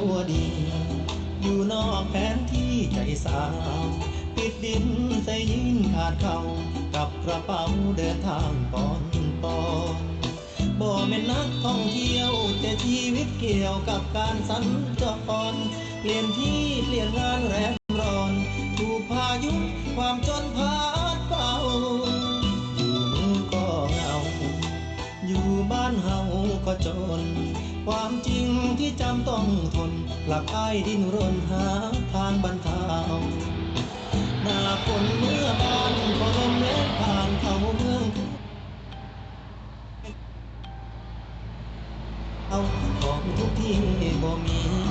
ัวดี อยู่นอกแผนที่ใจสาวปิดดินใส่ยิ่งขาดเขากับกระเป๋าเดินทางปอนปอนบ่แม่นนักท่องเที่ยวแต่ชีวิตเกี่ยวกับการสัญจรเปลี่ยนที่เปลี่ยนงานแรงร้อนถูกพายุความจนพาดเป่าอยู่ก็เหงา อยู่บ้านเฮาก็จน ความจริง ที่จำต้องทน หลับอ้ายดินรนหาทางบรรเทาหน้าฝนเมื่อบานพอลมเล็ดผ่านเขาเมืองเอาของทุกที่บ่มี